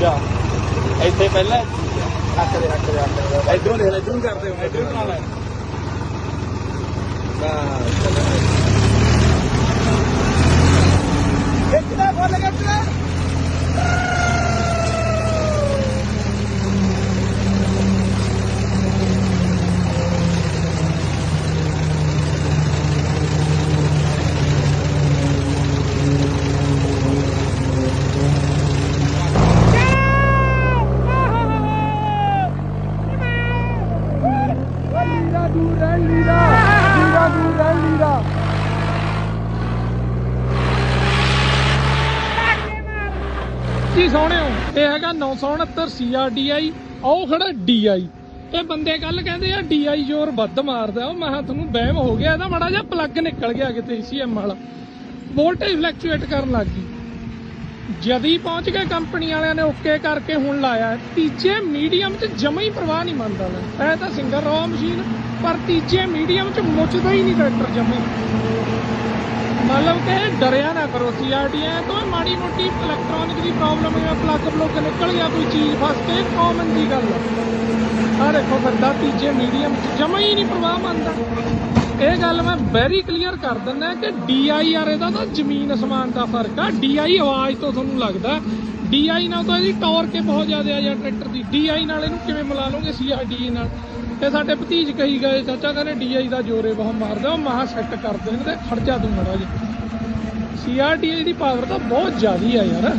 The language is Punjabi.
ਜਾ। ਇੱਥੇ ਪਹਿਲਾਂ ਹੱਕ ਦੇ ਹੱਕ ਦੇ ਹੱਕ ਦੇ ਇਧਰੋਂ ਦੇਖ ਲੈ ਇਧਰੋਂ ਕਰਦੇ ਹੋ ਇਧਰੋਂ ਬਣਾ ਲੈ ਲੀਰਾ ਦੂਰ ਰਹਿ ਲੀਰਾ ਲੀਰਾ ਦੂਰ ਰਹਿ ਲੀਰਾ ਜੀ ਸੋਹਣਿਓ ਇਹ ਹੈਗਾ 969 CRDI ਉਹ ਖੜਾ DI ਇਹ ਬੰਦੇ ਕੱਲ ਕਹਿੰਦੇ ਆ DI ਜ਼ੋਰ ਵੱਧ ਮਾਰਦਾ। ਉਹ ਮੈਂ ਕਿਹਾ ਤੁਹਾਨੂੰ ਬਹਿਮ ਹੋ ਗਿਆ, ਇਹਦਾ ਮਾੜਾ ਜਿਹਾ ਪਲੱਗ ਨਿਕਲ ਗਿਆ ਕਿਤੇ CM ਵਾਲਾ। ਵੋਲਟੇਜ ਫਲਕਚੁਏਟ ਕਰਨ ਲੱਗ ਗਈ। ਜਦੀ ਪਹੁੰਚ ਕੇ ਕੰਪਨੀ ਵਾਲਿਆਂ ਨੇ ਓਕੇ ਕਰਕੇ ਹੁਣ ਲਾਇਆ ਤੀਜੇ ਮੀਡੀਅਮ 'ਚ ਜਮਾ ਹੀ ਪ੍ਰਵਾਹ ਨਹੀਂ ਮੰਨਦਾ ਲੈ ਇਹ ਤਾਂ ਸਿੰਗਲ ਰੋ ਮਸ਼ੀਨ ਪਰ ਤੀਜੇ ਮੀਡੀਅਮ 'ਚ ਮੁੱਚਦਾ ਹੀ ਨਹੀਂ ਟਰੈਕਟਰ ਜਮੇ ਹੀ। ਮਤਲਬ ਕਿ ਡਰਿਆ ਨਾ ਕਰੋ ਸੀਆਰਡੀਆਂ ਤੋਂ ਮਾੜੀ ਮੋਟੀ ਇਲੈਕਟ੍ਰੋਨਿਕ ਦੀ ਪ੍ਰੋਬਲਮ ਜਾਂ ਪਲੱਗ ਪਲੁੱਗ ਨਿਕਲ ਗਿਆ, ਕੋਈ ਚੀਜ਼ ਫਸ ਕੇ ਕਾਮਨ ਦੀ ਗੱਲ ਆ। ਆਹ ਦੇਖੋ ਬੰਦਾ ਤੀਜੇ ਮੀਡੀਅਮ ਚ ਜਮਾ ਹੀ ਨਹੀਂ ਪ੍ਰਵਾਹ ਮੰਨਦਾ। ਇਹ ਗੱਲ ਮੈਂ ਵੈਰੀ ਕਲੀਅਰ ਕਰ ਦਿੰਦਾ ਕਿ ਡੀਆਈਆਰ ਇਹਦਾ ਤਾਂ ਜ਼ਮੀਨ ਅਸਮਾਨ ਦਾ ਫ਼ਰਕ ਆ। ਡੀਆਈ ਆਵਾਜ਼ ਤੋਂ ਤੁਹਾਨੂੰ ਲੱਗਦਾ। ਡੀਆਈ ਨਾਲ ਤਾਂ ਇਹਦੀ ਟਾਰਕ ਹੀ ਬਹੁਤ ਜ਼ਿਆਦਾ ਆ ਜਾਂ ਟਰੈਕਟਰ ਦੀ। ਡੀਆਈ ਨਾਲ ਇਹਨੂੰ ਕਿਵੇਂ ਮਿਲਾ ਲਓਗੇ ਸੀਆਰਡੀ ਨਾਲ? ਤੇ ਸਾਡੇ ਭਤੀਜ ਕਹੀ ਗਏ, ਚਾਚਾ ਕਹਿੰਦੇ ਡੀਆਈ ਦਾ ਜੋਰੇ ਬਹੁਤ ਮਾਰਦਾ, ਉਹ ਮਹਾ ਸੈੱਟ ਕਰ ਦੇਣ ਤੇ ਖੜ ਜਾ ਤੂੰ ਮੜਾ ਜੀ ਸੀਆਰਡੀ ਦੀ ਪਾਵਰ ਤਾਂ ਬਹੁਤ ਜ਼ਿਆਦੀ ਆ ਯਾਰ।